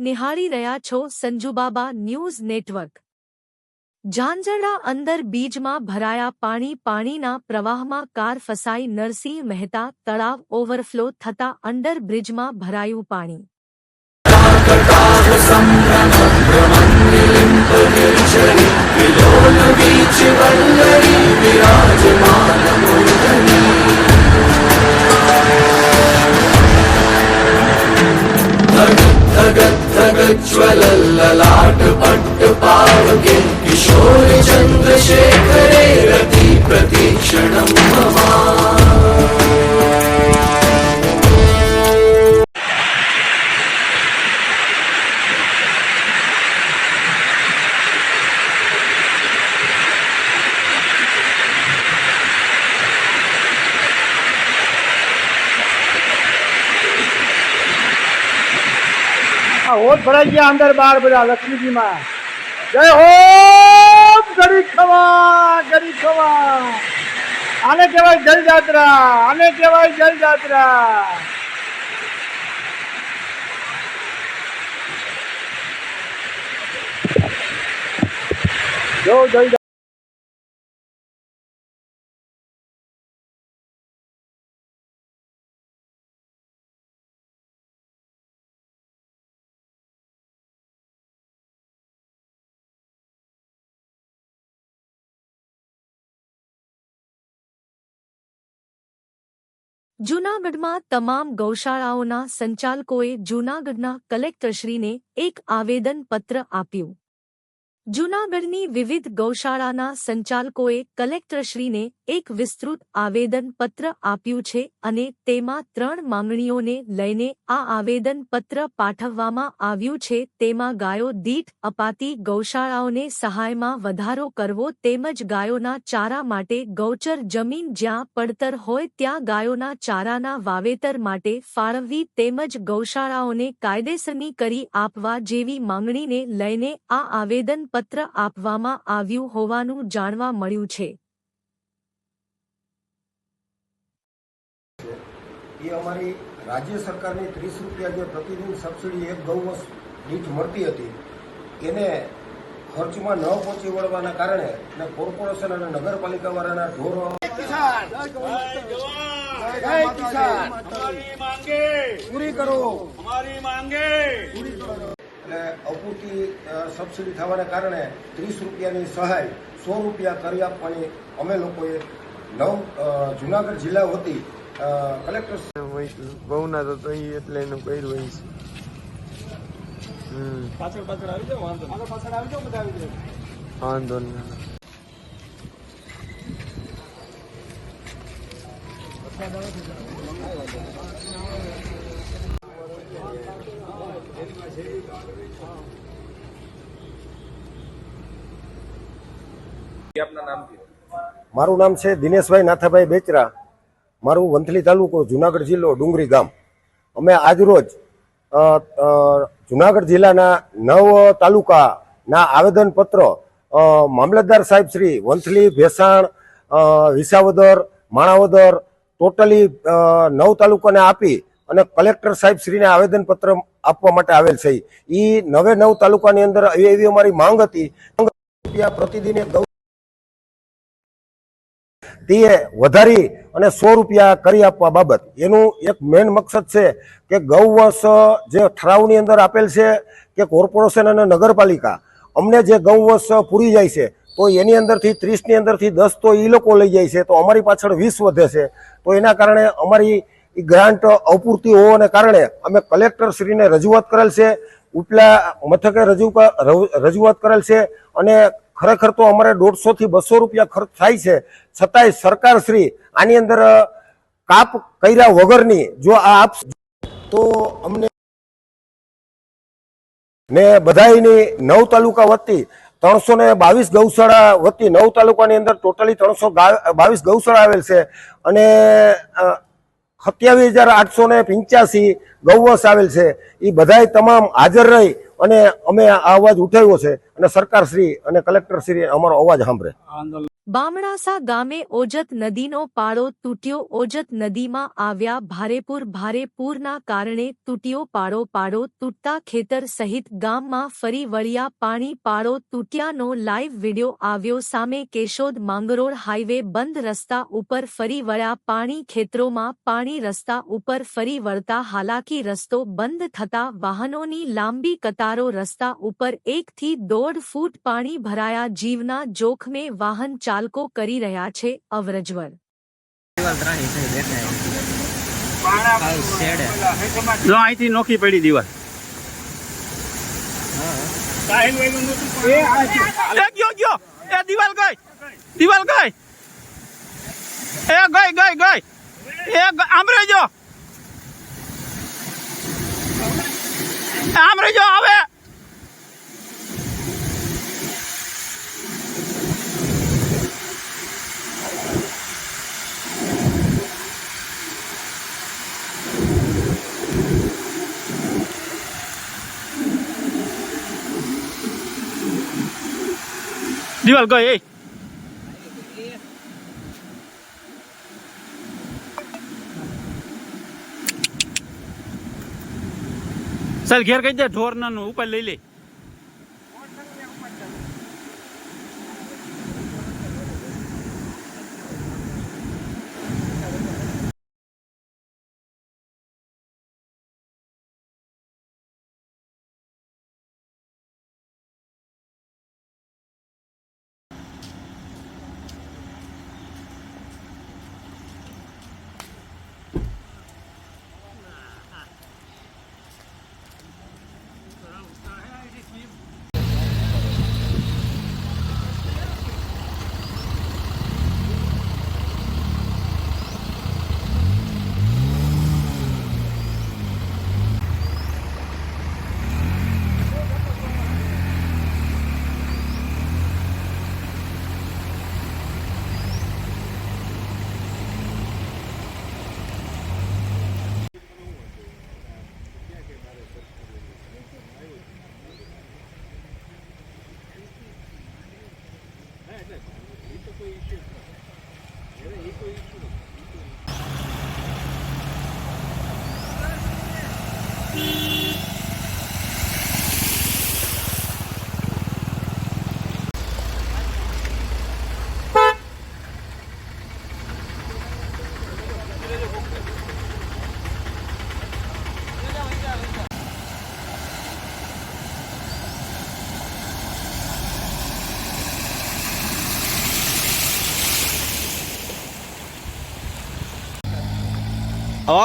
નિહાળી રહ્યા છો સંજુબાબા ન્યૂઝ નેટવર્ક ઝાંઝરડા અંદર બીજમાં ભરાયા પાણી પાણીના પ્રવાહમાં કાર ફસાઈ નરસિંહ મહેતા તળાવ ઓવરફ્લો થતા અંડર બ્રિજમાં ભરાયું પાણી ज्वलल्ललाट લલ્લલાટ પટ્ટ પાવગે કિશોર ચંદ્રશેખરે રતિ પ્રતિક્ષણમ હોત ભરાઈ ગયા અંદર બાર બધા લક્ષ્મીજીમાં. જય હો ગરી ખવા ગરી ખવા આને કહેવાય જલ જાત્રા આને કહેવાય જલ જાત્રા જો જલ જૂનાગઢમાં તમામ ગૌશાળાઓના સંચાલકોએ જૂનાગઢના કલેક્ટરશ્રીને એક આવેદન પત્ર આપ્યું. જૂનાગઢની વિવિધ ગૌશાળાના સંચાલકોએ કલેક્ટરશ્રીને એક વિસ્તૃત આવેદન પત્ર આપ્યું છે અને તેમાં ત્રણ માંગણીઓને લઈને આ આવેદન પત્ર પાઠવવામાં આવ્યું છે. તેમાં ગાયો દીઠ અપાતી ગૌશાળાઓને સહાયમાં વધારો કરવો તેમજ ગાયોના ચારા માટે ગૌચર જમીન જ્યાં પડતર હોય ત્યાં ગાયોના ચારાના વાવેતર માટે ફાળવવી તેમજ ગૌશાળાઓને કાયદેસરની કરી આપવા જેવી માંગણીને લઈને આ આવેદન પત્ર આપવામાં આવ્યું હોવાનું જાણવા મળ્યું છે. એ અમારી રાજ્ય સરકારની ત્રીસ રૂપિયા જે પ્રતિદિન સબસિડી એક ગૌવંશ દીઠ મળતી હતી એને ખર્ચમાં ન પહોંચી વળવાના કારણે અને કોર્પોરેશન અને નગરપાલિકાવાળાના ઢોરો પૂરી કરો! એટલે અપૂરતી સબસિડી થવાના કારણે ત્રીસ રૂપિયાની સહાય સો રૂપિયા કરી આપવાની અમે લોકોએ નવ જુનાગઢ જિલ્લા વતી કલેક્ટર તો એટલે એનું કર્યું હોય મારું નામ છે દિનેશભાઈ નાથાભાઈ બેચરા. મારું વંથલી તાલુકો જુનાગઢ જિલ્લો ડુંગરી ગામ. અમે આજરોજ જુનાગઢ જિલ્લાના નવ તાલુકાના આવેદનપત્ર મામલતદાર સાહેબ શ્રી વંથલી, ભેસાણ વિસાવદર, માણાવદર ટોટલી નવ તાલુકાને આપી અને કલેક્ટર સાહેબ શ્રીને આવેદનપત્ર આપવા માટે આવેલ છે. એ નવે નવ તાલુકાની અંદર એવી અમારી માંગ હતી. પ્રતિદિન તે વધારી અને સો રૂપિયા કરી આપવા બાબત. એનું એક મેઇન મકસદ છે કે ગૌવંશ જે ઠરાવની અંદર આપેલ છે કે કોર્પોરેશન અને નગરપાલિકા, અમને જે ગૌવંશ પૂરી જાય છે, તો એની અંદરથી ત્રીસની અંદરથી દસ તો એ લોકો લઈ જાય છે, તો અમારી પાછળ વીસ વધે છે. તો એના કારણે અમારી એ ગ્રાન્ટ અપૂરતી હોવાને કારણે અમે કલેક્ટર શ્રીને રજૂઆત કરેલ છે, ઉપલા મથકે રજૂ- રજૂઆત કરેલ છે અને ખરેખર તો અમારે દોઢસો થી બસો રૂપિયા ખર્ચ થાય છે. છતાંય સરકાર શ્રી આની અંદર કાપ કર્યા વગરની જો આ આપ તો અમને ને બધાયની નવ તાલુકા વતી ત્રણસો ને બાવીસ ગૌશાળા વતી નવ તાલુકાની અંદર ટોટલી ત્રણસો બાવીસ ગૌશાળા આવેલ છે. અને સત્યાવીસ હજાર આઠસો ને પંચ્યાસી ગૌવંશ આવેલ છે. એ બધાય તમામ હાજર રહી અને અમે આ અવાજ ઉઠાવ્યો છે. અને સરકાર શ્રી અને કલેક્ટર શ્રી અમારો અવાજ સાંભળે. બામણાસા ગામે ઓજત નદીનો પાળો તૂટ્યો. ઓજત નદીમાં આવ્યા ભારેપુર. ભારે પૂરના કારણે તૂટ્યો પાળો. પાળો તૂટતા ખેતર સહિત ગામમાં ફરી વળ્યા. પાણી પાળો તૂટ્યાનો લાઈવ વિડિયો આવ્યો. સામે કેશોદ માંગરોળ હાઈવે બંધ રસ્તા ઉપર ફરી વળ્યા. પાણી ખેતરોમાં પાણી રસ્તા ઉપર ફરી વળતા. હાલાકી રસ્તો બંધ થતા વાહનોની લાંબી કતારો રસ્તા ઉપર એકથી દોઢ ફૂટ પાણી ભરાયા જીવના જોખમે વાહન ચાલકો કરી રહ્યા છે અવરજવર. જો અહીંથી નોખી પડી દીવાલ. એ ગયો ગયો. એ દિવાલ ગઈ. દિવાલ ગઈ. એ ગઈ ગઈ ગઈ. એ આમ રહેજો. આમ રહેજો હવે. દિવાલ ગઈ એ. ચાલ ઘેર કહી દે ઢોર નાનું ઉપાય લઈ લે. હો એટલા બધા શું કરવા મારે તો?